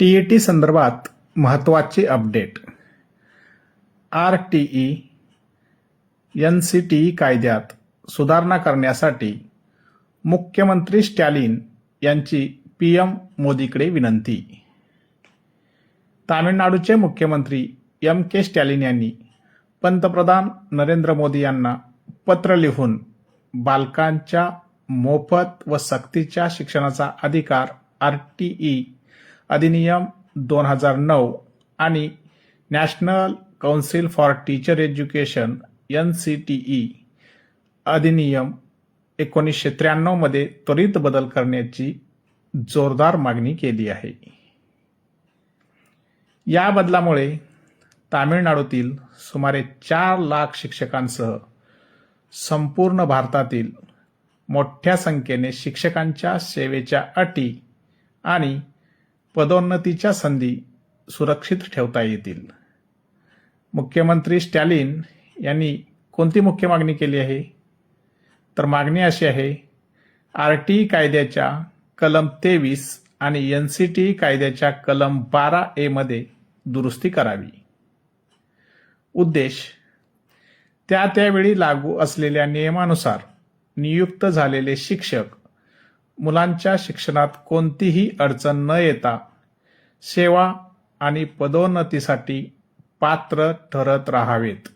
T E T संदर्भात महत्त्वाचे update. R T E N C T E कायद्यात सुधारणा करण्यासाठी मुख्यमंत्री स्टॅलिन यांची पी एम मोदीकडे विनंती. तामिळनाडूचे मुख्यमंत्री एम के स्टॅलिन यांनी पंतप्रधान नरेंद्र मोदी यांना पत्र लिहून बालकांच्या मोफत व सक्तीच्या शिक्षणाचा अधिकार आर टी ई अधिनियम दोन हजार नऊ आणि national council for teacher education N C T E अधिनियम एकोणीसशे त्र्याण्णवमध्ये त्वरित बदल करण्याची जोरदार मागणी केली आहे. या बदलामुळे तामिळनाडूतील सुमारे चार लाख शिक्षकांसह संपूर्ण भारतातील मोठ्या संख्येने शिक्षकांच्या सेवेच्या अटी आणि पदोन्नतीच्या संधी सुरक्षित ठेवता येतील. मुख्यमंत्री स्टॅलिन यांनी कोणती मुख्य मागणी केली आहे? तर मागणी अशी आहे आर टी कायद्याच्या कलम तेवीस आणि एन सी टी कायद्याच्या कलम बारा ए मध्ये दुरुस्ती करावी. उद्देश त्या त्यावेळी लागू असलेल्या नियमानुसार नियुक्त झालेले शिक्षक मुलांच्या शिक्षणात कोणतीही अडचण न येता सेवा आणि पदोन्नतीसाठी पात्र ठरत राहावेत.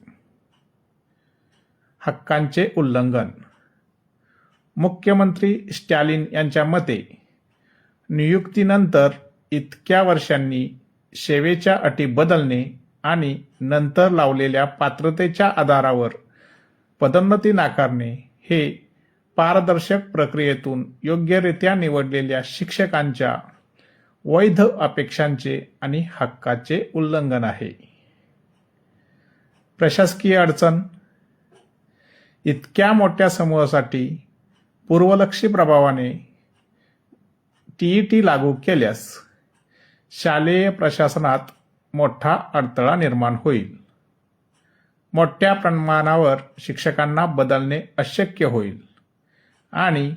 हक्कांचे उल्लंघन. मुख्यमंत्री स्टॅलिन यांच्या मते नियुक्तीनंतर इतक्या वर्षांनी सेवेच्या अटी बदलणे आणि नंतर लावलेल्या पात्रतेच्या आधारावर पदोन्नती नाकारणे हे पारदर्शक प्रक्रियेतून योग्यरित्या निवडलेल्या शिक्षकांच्या वैध अपेक्षांचे आणि हक्काचे उल्लंघन आहे. प्रशासकीय अडचण. इतक्या मोठ्या समूहासाठी पूर्वलक्षी प्रभावाने टीईटी लागू केल्यास शालेय प्रशासनात मोठा अडथळा निर्माण होईल. मोठ्या प्रमाणावर शिक्षकांना बदलणे अशक्य होईल. आणि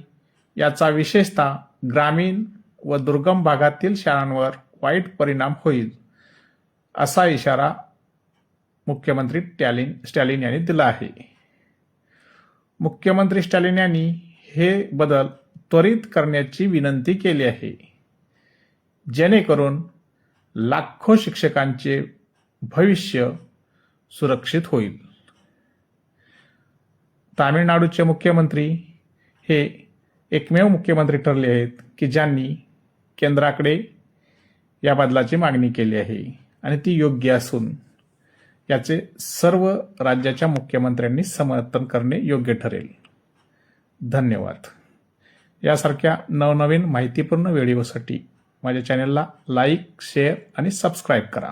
याचा विशेषतः ग्रामीण व दुर्गम भागातील शाळांवर वाईट परिणाम होईल असा इशारा मुख्यमंत्री टॅलिन स्टॅलिन यांनी दिला आहे. मुख्यमंत्री स्टॅलिन यांनी हे बदल त्वरित करण्याची विनंती केली आहे. जेणेकरून लाखो शिक्षकांचे भविष्य सुरक्षित होईल. तामिळनाडूचे मुख्यमंत्री हे एकमेव मुख्यमंत्री ठरले आहेत की ज्यांनी केंद्राकडे या बदलाची मागणी केली आहे आणि ती योग्य असून याचे सर्व राज्याच्या मुख्यमंत्र्यांनी समर्थन करणे योग्य ठरेल. धन्यवाद. यासारख्या नवनवीन माहितीपूर्ण व्हिडिओसाठी माझ्या चॅनलला लाईक शेअर आणि सबस्क्राईब करा.